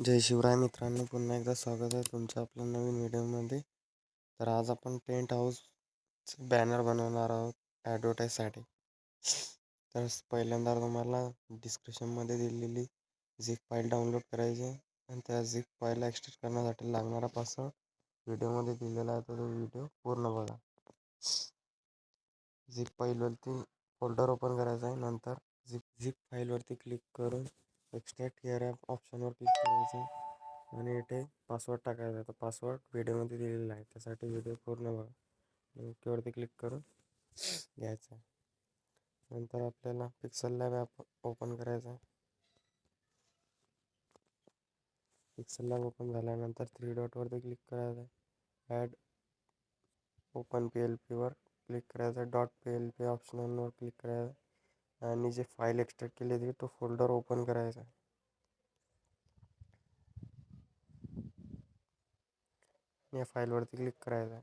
जय शिवराय मित्रांनो पुन्हा एकदा स्वागत आहे तुमचं आपल्या नवीन व्हिडिओमध्ये. तर आज आपण टेंट हाऊस बॅनर बनवणार आहोत ॲडव्हर्टाईजसाठी. तर पहिल्यांदा तुम्हाला डिस्क्रिप्शनमध्ये दिलेली झिप फाईल डाउनलोड करायची आहे आणि त्या झिप फाईलला एक्सट्रॅक्ट करण्यासाठी लागणारा पासवर्ड व्हिडिओमध्ये दिलेला आहे तर तो व्हिडिओ पूर्ण बघा. झिप फाईलवरती फोल्डर ओपन करायचा आहे नंतर झिप झिप फाईलवरती क्लिक करून एक्स्ट्रॅक्ट हिअर ॲप ऑप्शनवर क्लिक करायचं आणि इथे पासवर्ड टाकायचा तर पासवर्ड व्हिडिओमध्ये दिलेला आहे. त्यासाठी व्हिडिओ पूर्ण बघा. ओकेवरती क्लिक करून घ्यायचं आहे. नंतर आपल्याला पिक्सल लॅब ॲप ओपन करायचा आहे. पिक्सल लॅब ओपन झाल्यानंतर थ्री डॉटवरती क्लिक करायचं आहे. ॲड ओपन पी एल पीवर क्लिक करायचं डॉट पी एल पी ऑप्शनवर क्लिक करायचं आणि जे फाईल एक्स्ट्रॅक्ट केली होती तो फोल्डर ओपन करायचा. या फाईलवरती क्लिक करायचं. आहे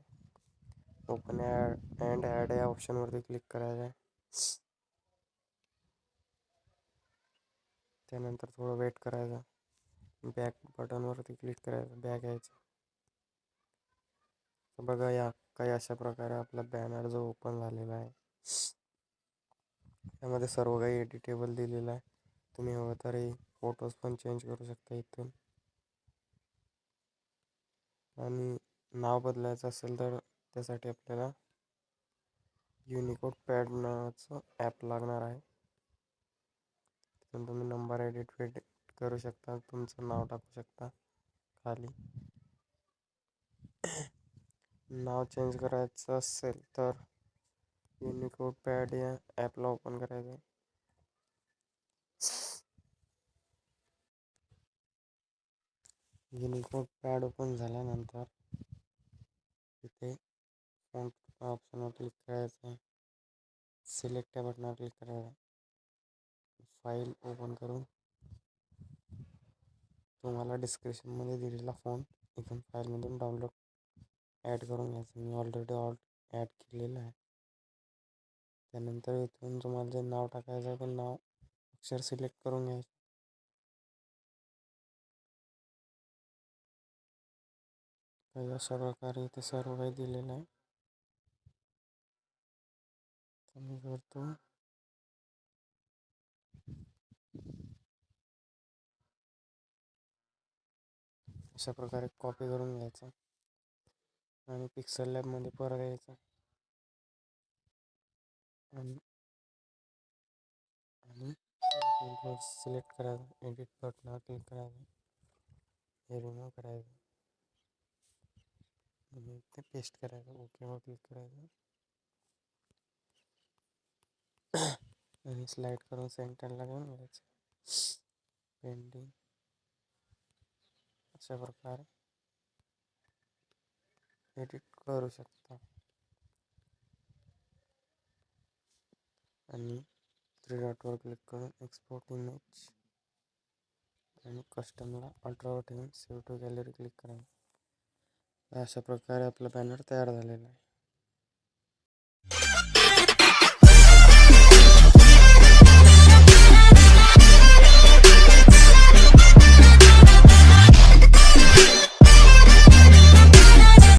ओपन ॲड अँड ॲड या ऑप्शनवरती क्लिक करायचं. आहे त्यानंतर थोडं वेट करायचं. बॅक बटनवरती क्लिक करायचं. बॅक यायचं. बघा या काही अशा प्रकारे आपला बॅनर जो ओपन झालेला आहे. त्यामध्ये सर्व काही एडिटेबल दिलेलं आहे. तुम्ही हवं तरी फोटोज पण चेंज करू शकता इथून. आणि नाव बदलायचं असेल तर त्यासाठी आपल्याला युनिकोड पॅड नावाचं ॲप लागणार आहे. तिथून तुम्ही नंबर एडिट फिट करू शकता. तुमचं नाव टाकू शकता खाली. नाव चेंज करायचं असेल तर युनिकोड पैड या ॲपला ओपन करायचं युनिकोड पॅड ओपन झाल्यानंतर इथे फॉन्ट ऑप्शनवर क्लिक करायचं. सिलेक्ट या बटनावर क्लिक करायचं. फाईल ओपन करून तुम्हाला डिस्क्रिप्शनमध्ये दिलेला फ़ोन इथून फाईलमधून डाउनलोड ॲड करून घ्यायचं. मी ऑलरेडी ऑल ॲड केलेलं आहे. त्यानंतर इथून तुम्हाला जे नाव टाकायचं आहे ते नाव अक्षर सिलेक्ट करून घ्यायचं. काही अशा प्रकारे इथे सर्व काही दिलेलं आहे. मी करतो. अशा प्रकारे कॉपी करून घ्यायचं. आणि पिक्सल लॅबमध्ये परत यायचं. आणि आणि सिलेक्ट करायचं एडिट बटनावर क्लिक करायचं हे रिमूव्ह करायचं आणि ते पेस्ट करायचं ओकेवर क्लिक करायचं आणि स्लाईड करून सेंटरला घेऊन घ्यायचं पेंटिंग अशा प्रकारे एडिट करू शकता आणि थ्री डॉटवर क्लिक करून एक्सपोर्ट इमेज आणि कस्टमला अल्ट्रावर ठेवून सेव्ह टू गॅलरी क्लिक करा. अशा प्रकारे आपला बॅनर तयार झालेला आहे.